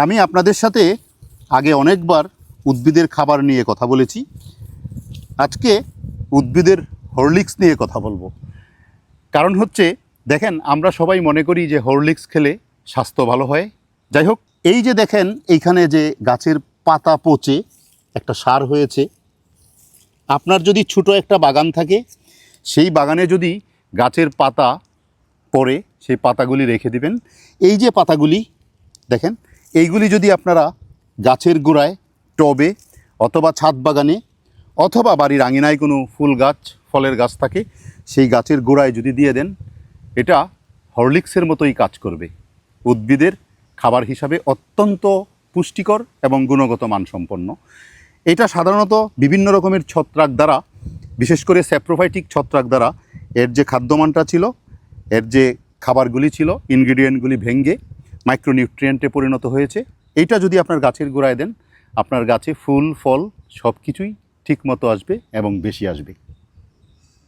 আমি আপনাদের সাথে আগে অনেকবার উদ্ভিদের খাবার নিয়ে কথা বলেছি। আজকে উদ্ভিদের হরলিক্স নিয়ে কথা বলব। কারণ হচ্ছে, দেখেন, আমরা সবাই মনে করি যে হরলিক্স খেলে স্বাস্থ্য ভালো হয়। যাই হোক, এই যে দেখেন, এইখানে যে গাছের পাতা পচে একটা সার হয়েছে। আপনার যদি ছোটো একটা বাগান থাকে, সেই বাগানে যদি গাছের পাতা পরে সেই পাতাগুলি রেখে দিবেন। এই যে পাতাগুলি, দেখেন এইগুলি যদি আপনারা গাছের গোড়ায়, টবে অথবা ছাদ বাগানে অথবা বাড়ির আঙিনায় কোনো ফুল গাছ, ফলের গাছ থাকে, সেই গাছের গোড়ায় যদি দিয়ে দেন, এটা হরলিক্সের মতোই কাজ করবে। উদ্ভিদের খাবার হিসাবে অত্যন্ত পুষ্টিকর এবং গুণগত মানসম্পন্ন। এটা সাধারণত বিভিন্ন রকমের ছত্রাক দ্বারা, বিশেষ করে স্যাপ্রোফাইটিক ছত্রাক দ্বারা এর যে খাদ্যমানটা ছিল, এর যে খাবারগুলি ছিল, ইনগ্রিডিয়েন্টগুলি ভেঙে মাইক্রোনিউট্রিয়েন্টে পরিণত হয়েছে। এইটা যদি আপনার গাছের গোড়ায় দেন, আপনার গাছে ফুল, ফল সব কিছুই ঠিক মতো আসবে এবং বেশি আসবে।